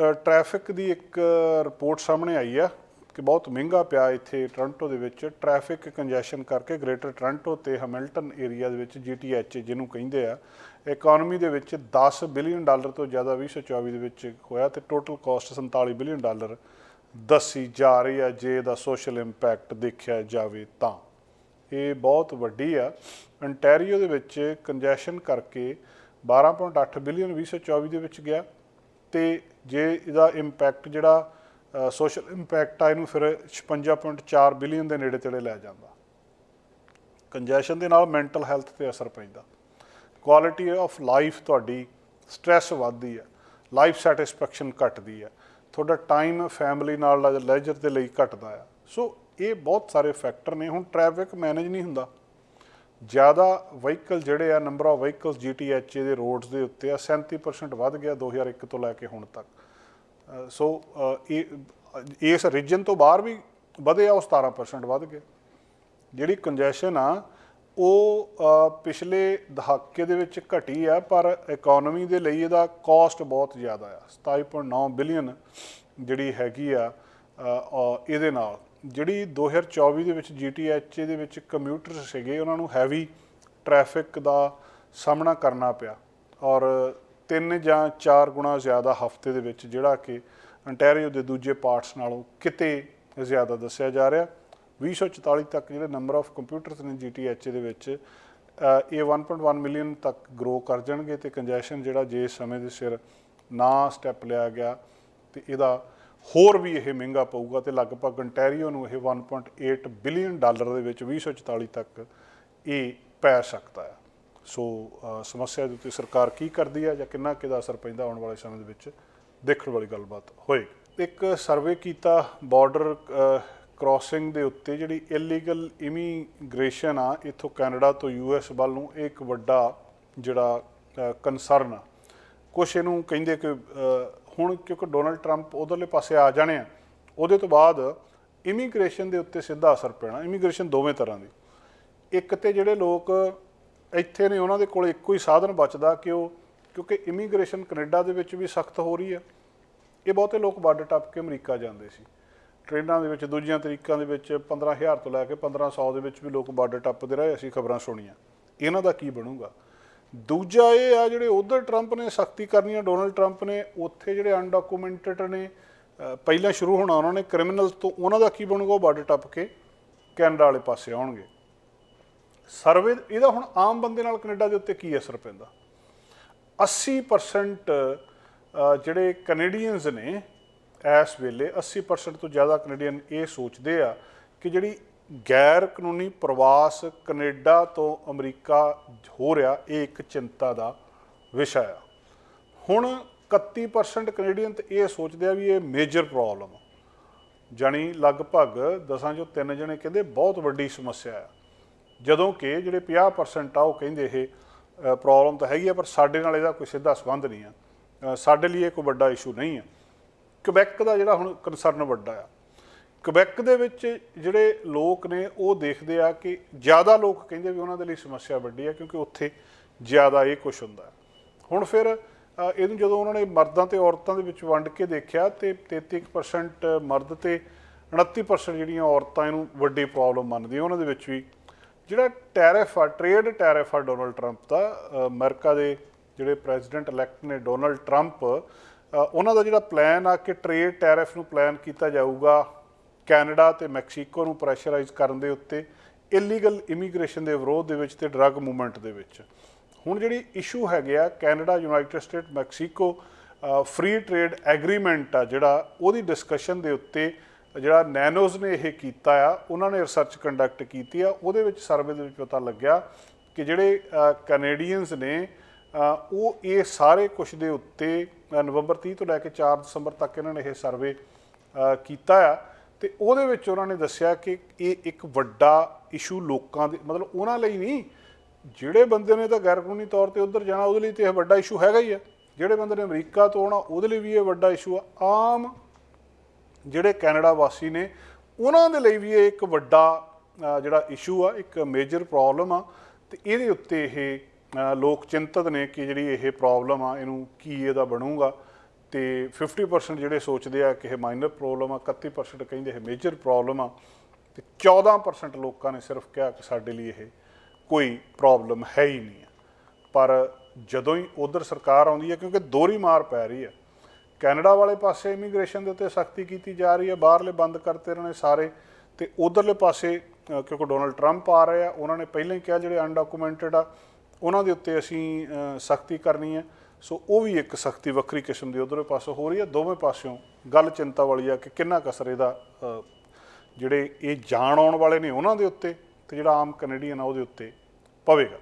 Traffic ਦੀ ਇੱਕ report ਸਾਹਮਣੇ ਆਈ ਆ ਕਿ ਬਹੁਤ ਮਹਿੰਗਾ ਪਿਆ ਇੱਥੇ ਟੋਰਾਂਟੋ ਦੇ ਵਿੱਚ। ਟ੍ਰੈਫਿਕ ਕੰਜੈਸ਼ਨ ਕਰਕੇ ਗ੍ਰੇਟਰ ਟੋਰਾਂਟੋ ਤੇ ਹੈਮਿਲਟਨ ਏਰੀਆ ਦੇ ਵਿੱਚ GTH ਜਿਹਨੂੰ ਕਹਿੰਦੇ ਆ ਇਕਨੋਮੀ ਦੇ ਵਿੱਚ 10 ਬਿਲੀਅਨ ਡਾਲਰ ਤੋਂ ਜ਼ਿਆਦਾ 2024 ਦੇ ਵਿੱਚ ਹੋਇਆ ਤੇ ਟੋਟਲ ਕਾਸਟ 47 ਬਿਲੀਅਨ ਡਾਲਰ ਦੱਸੀ ਜਾ ਰਹੀ ਆ, ਜੇ ਇਹਦਾ ਸੋਸ਼ਲ ਇੰਪੈਕਟ ਦੇਖਿਆ ਜਾਵੇ ਤਾਂ। ਇਹ ਬਹੁਤ ਵੱਡੀ ਆ। ਅੰਟੈਰੀਓ ਦੇ ਵਿੱਚ ਕੰਜੈਸ਼ਨ ਕਰਕੇ 12.8 ਬਿਲੀਅਨ 2024 ਦੇ ਵਿੱਚ ਗਿਆ। ਤੇ ਜੇ ਇਹਦਾ ਇੰਪੈਕਟ ਜਿਹੜਾ ਸੋਸ਼ਲ ਇੰਪੈਕਟ ਆ, ਇਹਨੂੰ ਫਿਰ 56.4 ਬਿਲੀਅਨ ਦੇ ਨੇੜੇ ਤੇੜੇ ਲੈ ਜਾਂਦਾ। ਕੰਜੈਸ਼ਨ ਦੇ ਨਾਲ ਮੈਂਟਲ ਹੈਲਥ ਤੇ ਅਸਰ ਪੈਂਦਾ। ਕੁਆਲਿਟੀ ਆਫ ਲਾਈਫ ਤੁਹਾਡੀ ਸਟ੍ਰੈਸ ਵੱਧਦੀ ਹੈ ਲਾਈਫ ਸੈਟੀਸਫੈਕਸ਼ਨ ਘਟਦੀ ਹੈ, ਤੁਹਾਡਾ ਟਾਈਮ ਫੈਮਿਲੀ ਨਾਲ ਲੈਜਰ ਦੇ ਲਈ ਘਟਦਾ ਆ ਸੋ ਇਹ ਬਹੁਤ ਸਾਰੇ ਫੈਕਟਰ ਨੇ। ਹੁਣ ਟ੍ਰੈਫਿਕ ਮੈਨੇਜ ਨਹੀਂ ਹੁੰਦਾ। ਜ਼ਿਆਦਾ ਵਹੀਕਲ ਜਿਹੜੇ ਆ ਨੰਬਰ ਆਫ ਵਹੀਕਲਸ GTH ਦੇ ਰੋਡਸ ਦੇ ਉੱਤੇ ਆ 37% ਵੱਧ ਗਿਆ 2001 ਤੋਂ ਲੈ ਕੇ ਹੁਣ ਤੱਕ। ਸੋ ਇਹ ਇਸ ਰੀਜਨ ਤੋਂ ਬਾਹਰ ਵੀ ਵਧੇ ਆ ਉਹ 17% ਵੱਧ ਗਏ ਜਿਹੜੀ ਕੰਜੈਸ਼ਨ ਆ, ਉਹ ਪਿਛਲੇ ਦਹਾਕੇ ਦੇ ਵਿੱਚ ਘਟੀ ਆ, ਪਰ ਇਕਨੋਮੀ ਦੇ ਲਈ ਇਹਦਾ ਕਾਸਟ ਬਹੁਤ ਜ਼ਿਆਦਾ ਆ। 27.9 ਬਿਲੀਅਨ ਜਿਹੜੀ ਹੈਗੀ ਆ ਇਹਦੇ ਨਾਲ। ਜਿਹੜੀ 2024 ਦੇ ਵਿੱਚ GTH ਦੇ ਵਿੱਚ ਕੰਮਿਊਟਰ ਸੀਗੇ ਉਹਨਾਂ ਨੂੰ ਹੈਵੀ ਟ੍ਰੈਫਿਕ ਦਾ ਸਾਹਮਣਾ ਕਰਨਾ ਪਿਆ। ਔਰ ਤਿੰਨ ਜਾਂ ਚਾਰ ਗੁਣਾ ਜ਼ਿਆਦਾ ਹਫ਼ਤੇ ਦੇ ਵਿੱਚ ਜਿਹੜਾ ਕਿ ਅੰਟੈਰੀਓ ਦੇ ਦੂਜੇ ਪਾਰਟਸ ਨਾਲੋਂ ਕਿਤੇ ਜ਼ਿਆਦਾ ਦੱਸਿਆ ਜਾ ਰਿਹਾ। 2044 ਤੱਕ ਜਿਹੜੇ ਨੰਬਰ ਆਫ ਕੰਪਿਊਟਰਸ ਨੇ GTH ਦੇ ਵਿੱਚ ਅ, ਇਹ 1.1 ਮਿਲੀਅਨ ਤੱਕ ਗਰੋ ਕਰ ਜਾਣਗੇ ਤੇ ਕੰਜੈਸ਼ਨ ਜਿਹੜਾ ਜੇ ਸਮੇਂ ਦੇ ਸਿਰ ਨਾ ਸਟੈਪ ਲਿਆ ਗਿਆ ਤੇ ਇਹਦਾ ਹੋਰ ਵੀ ਇਹ ਮਹਿੰਗਾ ਪਊਗਾ ਤੇ ਲਗਭਗ ਅੰਟੈਰੀਓ ਨੂੰ ਇਹ 1.8 ਬਿਲੀਅਨ ਡਾਲਰ ਦੇ ਵਿੱਚ 2044 ਤੱਕ ਇਹ ਪੈ ਸਕਦਾ ਹੈ। ਸੋ ਸਮੱਸਿਆ ਦੇ ਉੱਤੇ ਸਰਕਾਰ ਕੀ ਕਰਦੀ ਹੈ ਜਾਂ ਕਿੰਨਾ ਕਿਦਾ ਅਸਰ ਪੈਂਦਾ ਆਉਣ ਵਾਲੇ ਸਮੇਂ ਦੇ ਵਿੱਚ ਦੇਖਣ ਵਾਲੀ ਗੱਲਬਾਤ ਹੋਏਗੀ। ਇੱਕ ਸਰਵੇ ਕੀਤਾ ਬਾਰਡਰ ਕ੍ਰਾਸਿੰਗ ਦੇ ਉੱਤੇ ਜਿਹੜੀ ਇਲੀਗਲ ਇਮੀਗ੍ਰੇਸ਼ਨ ਆ, ਇੱਥੋਂ ਕੈਨੇਡਾ ਤੋਂ ਯੂਐਸ ਵੱਲ ਨੂੰ ਇਹ ਇੱਕ ਵੱਡਾ ਜਿਹੜਾ ਕੰਸਰਨ ਆ। ਕੁਛ ਇਹਨੂੰ ਕਹਿੰਦੇ ਕਿ ਹੁਣ ਕਿਉਂਕਿ ਡੋਨਲਡ ਟਰੰਪ ਉਧਰਲੇ ਪਾਸੇ ਆ ਜਾਣੇ ਆ, ਉਹਦੇ ਤੋਂ ਬਾਅਦ ਇਮੀਗ੍ਰੇਸ਼ਨ ਦੇ ਉੱਤੇ ਸਿੱਧਾ ਅਸਰ ਪੈਣਾ, ਇਮੀਗ੍ਰੇਸ਼ਨ ਦੋਵੇਂ ਤਰ੍ਹਾਂ ਦੀ। ਇੱਕ ਤੇ ਜਿਹੜੇ ਲੋਕ ਇੱਥੇ ਨੇ, ਉਹਨਾਂ ਦੇ ਕੋਲ ਇੱਕੋ ਹੀ ਸਾਧਨ ਬਚਦਾ ਕਿ ਉਹ, ਕਿਉਂਕਿ ਇਮੀਗ੍ਰੇਸ਼ਨ ਕੈਨੇਡਾ ਦੇ ਵਿੱਚ ਵੀ ਸਖਤ ਹੋ ਰਹੀ ਹੈ। ਇਹ ਬਹੁਤੇ ਲੋਕ ਬਾਰਡਰ ਟੱਪ ਕੇ ਅਮਰੀਕਾ ਜਾਂਦੇ ਸੀ। ਟ੍ਰੇਨਾਂ ਦੇ ਵਿੱਚ ਦੂਜੀਆਂ ਤਰੀਕਾਂ ਦੇ ਵਿੱਚ 15000 ਤੋਂ ਲੈ ਕੇ 1500 ਦੇ ਵਿੱਚ ਵੀ ਲੋਕ ਬਾਰਡਰ ਟੱਪਦੇ ਰਹੇ, ਅਸੀਂ ਖਬਰਾਂ ਸੁਣੀਆਂ। ਇਹਨਾਂ ਦਾ ਕੀ ਬਣੂਗਾ? ਦੂਜਾ ਇਹ ਆ ਜਿਹੜੇ ਉਧਰ ਟਰੰਪ ਨੇ ਸਖਤੀ ਕਰਨੀ ਆ ਡੋਨਲਡ ਟਰੰਪ ਨੇ, ਉੱਥੇ ਜਿਹੜੇ ਅਨਡਾਕੂਮੈਂਟਡ ਨੇ ਪਹਿਲਾਂ ਸ਼ੁਰੂ ਹੋਣਾ ਉਹਨਾਂ ਨੇ ਕ੍ਰਿਮੀਨਲਸ ਤੋਂ, ਉਹਨਾਂ ਦਾ ਕੀ ਬਣੂਗਾ, ਉਹ ਬਾਰਡਰ ਟੱਪ ਕੇ ਕੈਨੇਡਾ ਵਾਲੇ ਪਾਸੇ ਆਉਣਗੇ। ਸਰਵੇ, ਇਹਦਾ ਹੁਣ ਆਮ ਬੰਦੇ ਨਾਲ ਕੈਨੇਡਾ ਦੇ ਉੱਤੇ ਕੀ ਅਸਰ ਪੈਂਦਾ? 80% ਜਿਹੜੇ ਕੈਨੇਡੀਅਨਸ ਨੇ ਇਸ ਵੇਲੇ 80% ਤੋਂ ਜ਼ਿਆਦਾ ਕੈਨੇਡੀਅਨ ਇਹ ਸੋਚਦੇ ਆ ਕਿ ਜਿਹੜੀ ਗੈਰ ਕਾਨੂੰਨੀ ਪ੍ਰਵਾਸ ਕੈਨੇਡਾ ਤੋਂ ਅਮਰੀਕਾ ਹੋ ਰਿਹਾ ਇਹ ਇੱਕ ਚਿੰਤਾ ਦਾ ਵਿਸ਼ਾ ਆ। ਹੁਣ 31% ਕੈਨੇਡੀਅਨ ਤੇ ਇਹ ਸੋਚਦੇ ਆ ਵੀ ਇਹ ਮੇਜਰ ਪ੍ਰੋਬਲਮ ਆ। ਜਾਣੀ ਲਗਭਗ ਦਸਾਂ ਚੋਂ ਤਿੰਨ ਜਣੇ ਕਹਿੰਦੇ ਬਹੁਤ ਵੱਡੀ ਸਮੱਸਿਆ ਆ। ਜਦੋਂ ਕਿ ਜਿਹੜੇ 50% ਆ ਉਹ ਕਹਿੰਦੇ ਇਹ ਪ੍ਰੋਬਲਮ ਤਾਂ ਹੈਗੀ ਆ, ਪਰ ਸਾਡੇ ਨਾਲ ਇਹਦਾ ਕੋਈ ਸਿੱਧਾ ਸੰਬੰਧ ਨਹੀਂ ਆ। ਸਾਡੇ ਲਈ ਇਹ ਕੋਈ ਵੱਡਾ ਇਸ਼ੂ ਨਹੀਂ ਆ। ਕੁਬੈਕ ਦਾ ਜਿਹੜਾ ਹੁਣ ਕੰਸਰਨ ਵੱਡਾ ਆ। ਕੁਬੈਕ ਦੇ ਵਿੱਚ ਜਿਹੜੇ ਲੋਕ ਨੇ ਉਹ ਦੇਖਦੇ ਆ ਕਿ ਜ਼ਿਆਦਾ ਲੋਕ ਕਹਿੰਦੇ ਵੀ ਉਹਨਾਂ ਦੇ ਲਈ ਸਮੱਸਿਆ ਵੱਡੀ ਆ ਕਿਉਂਕਿ ਉੱਥੇ ਜ਼ਿਆਦਾ ਇਹ ਕੁਝ ਹੁੰਦਾ। ਹੁਣ ਫਿਰ ਇਹਨੂੰ ਜਦੋਂ ਉਹਨਾਂ ਨੇ ਮਰਦਾਂ ਤੇ ਔਰਤਾਂ ਦੇ ਵਿੱਚ ਵੰਡ ਕੇ ਦੇਖਿਆ ਤੇ 33% ਮਰਦ ਤੇ 29% ਜਿਹੜੀਆਂ ਔਰਤਾਂ ਇਹਨੂੰ ਵੱਡੀ ਪ੍ਰੋਬਲਮ ਮੰਨਦੀਆਂ ਉਹਨਾਂ ਦੇ ਵਿੱਚ ਵੀ ਜਿਹੜਾ ਟੈਰਿਫ ਆ ਟ੍ਰੇਡ ਟੈਰਿਫ ਆ ਡੋਨਲਡ ਟਰੰਪ ਦਾ ਅ, ਅਮਰੀਕਾ ਦੇ ਜਿਹੜੇ ਪ੍ਰੈਜ਼ੀਡੈਂਟ ਇਲੈਕਟ ਨੇ ਡੋਨਲਡ ਟਰੰਪ ਉਹਨਾਂ ਦਾ ਜਿਹੜਾ ਪਲਾਨ ਆ ਕਿ ਟ੍ਰੇਡ ਟੈਰਿਫ ਨੂੰ ਪਲਾਨ ਕੀਤਾ ਜਾਊਗਾ ਕੈਨੇਡਾ ਤੇ ਮੈਕਸੀਕੋ ਨੂੰ ਪ੍ਰੈਸ਼ਰਾਈਜ਼ ਕਰਨ ਦੇ ਉੱਤੇ ਇਲੀਗਲ ਇਮੀਗ੍ਰੇਸ਼ਨ ਦੇ ਵਿਰੋਧ ਦੇ ਵਿੱਚ ਤੇ ਡਰੱਗ ਮੂਵਮੈਂਟ ਦੇ ਵਿੱਚ। ਹੁਣ ਜਿਹੜੀ ਇਸ਼ੂ ਹੈਗੇ ਆ, Canada, United State, Mexico free trade agreement ਆ ਜਿਹੜਾ, ਉਹਦੀ ਡਿਸਕਸ਼ਨ ਦੇ ਉੱਤੇ ਜਿਹੜਾ ਨੈਨੋਜ਼ ਨੇ ਇਹ ਕੀਤਾ ਆ, ਉਹਨਾਂ ਨੇ ਰਿਸਰਚ ਕੰਡਕਟ ਕੀਤੀ ਆ, ਉਹਦੇ ਵਿੱਚ ਸਰਵੇ ਦੇ ਵਿੱਚ ਪਤਾ ਲੱਗਿਆ ਕਿ ਜਿਹੜੇ ਕੈਨੇਡੀਅਨਸ ਨੇ ਉਹ ਇਹ ਸਾਰੇ ਕੁਝ ਦੇ ਉੱਤੇ ਨਵੰਬਰ 30 ਤੋਂ ਲੈ ਕੇ 4 ਦਸੰਬਰ ਤੱਕ ਇਹਨਾਂ ਨੇ ਇਹ ਸਰਵੇ ਕੀਤਾ ਆ। ਤੇ ਉਹਦੇ ਵਿੱਚ ਉਹਨਾਂ ਨੇ ਦੱਸਿਆ ਕਿ ਇਹ ਇੱਕ ਵੱਡਾ ਇਸ਼ੂ ਲੋਕਾਂ ਦੇ, ਮਤਲਬ ਉਹਨਾਂ ਲਈ ਨਹੀਂ, ਜਿਹੜੇ ਬੰਦੇ ਨੇ ਤਾਂ ਗੈਰ ਕਾਨੂੰਨੀ ਤੌਰ ਤੇ ਉੱਧਰ ਜਾਣਾ, ਉਹਦੇ ਲਈ ਤੇ ਇਹ ਵੱਡਾ ਇਸ਼ੂ ਹੈਗਾ ਹੀ ਆ। ਜਿਹੜੇ ਬੰਦੇ ਨੇ ਅਮਰੀਕਾ ਤੋਂ ਆਉਣਾ, ਉਹਦੇ ਲਈ ਵੀ ਇਹ ਵੱਡਾ ਇਸ਼ੂ ਆ। ਆਮ ਜਿਹੜੇ ਕੈਨੇਡਾ ਵਾਸੀ ਨੇ, ਉਹਨਾਂ ਦੇ ਲਈ ਵੀ ਇਹ ਇੱਕ ਵੱਡਾ ਜਿਹੜਾ ਇਸ਼ੂ ਆ, ਇੱਕ ਮੇਜਰ ਪ੍ਰੋਬਲਮ ਆ। ਤੇ ਇਹਦੇ ਉੱਤੇ ਇਹ ਲੋਕ ਚਿੰਤਤ ਨੇ ਕਿ ਜਿਹੜੀ ਇਹ ਪ੍ਰੋਬਲਮ ਆ, ਇਹਨੂੰ ਕੀ ਇਹਦਾ ਬਣੂਗਾ। ਤੇ 50% ਜਿਹੜੇ ਸੋਚਦੇ ਆ ਕਿ ਇਹ ਮਾਈਨਰ ਪ੍ਰੋਬਲਮ ਆ 31% ਕਹਿੰਦੇ ਇਹ ਮੇਜਰ ਪ੍ਰੋਬਲਮ ਆ, ਤੇ 14% ਲੋਕਾਂ ਨੇ ਸਿਰਫ ਕਿਹਾ ਕਿ ਸਾਡੇ ਲਈ ਇਹ ਕੋਈ ਪ੍ਰੋਬਲਮ ਹੈ ਹੀ ਨਹੀਂ ਪਰ ਜਦੋਂ ਹੀ ਉਧਰ ਸਰਕਾਰ ਆਉਂਦੀ ਹੈ ਕਿਉਂਕਿ ਦੋਹਰੀ ਮਾਰ ਪੈ ਰਹੀ ਹੈ ਕੈਨੇਡਾ ਵਾਲੇ ਪਾਸੇ ਇਮੀਗ੍ਰੇਸ਼ਨ ਦੇ ਉੱਤੇ ਸਖਤੀ ਕੀਤੀ ਜਾ ਰਹੀ ਹੈ ਬਾਹਰਲੇ ਬੰਦ ਕਰਤੇ ਰਹੇ ਨੇ ਸਾਰੇ, ਤੇ ਉਧਰਲੇ ਪਾਸੇ ਕਿਉਂਕਿ ਡੋਨਲਡ ਟਰੰਪ ਆ ਰਹੇ ਆ, ਉਹਨਾਂ ਨੇ ਪਹਿਲਾਂ ਹੀ ਕਿਹਾ ਜਿਹੜੇ ਅਨਡਾਕੂਮੈਂਟਡ ਆ, ਉਹਨਾਂ ਦੇ ਉੱਤੇ ਅਸੀਂ ਸਖਤੀ ਕਰਨੀ ਹੈ ਸੋ ਉਹ ਵੀ ਇੱਕ ਸਖਤੀ ਵੱਖਰੀ ਕਿਸਮ ਦੀ ਉਧਰਲੇ ਪਾਸੋਂ ਹੋ ਰਹੀ ਹੈ, ਦੋਵੇਂ ਪਾਸਿਓਂ ਗੱਲ ਚਿੰਤਾ ਵਾਲੀ ਆ ਕਿ ਕਿੰਨਾ ਕਸਰ ਇਹਦਾ ਜਿਹੜੇ ਇਹ ਜਾਣ ਆਉਣ ਵਾਲੇ ਨੇ ਉਹਨਾਂ ਦੇ ਉੱਤੇ ਤੇ ਜਿਹੜਾ ਆਮ ਕੈਨੇਡੀਅਨ ਆ ਉਹਦੇ ਉੱਤੇ ਪਵੇਗਾ।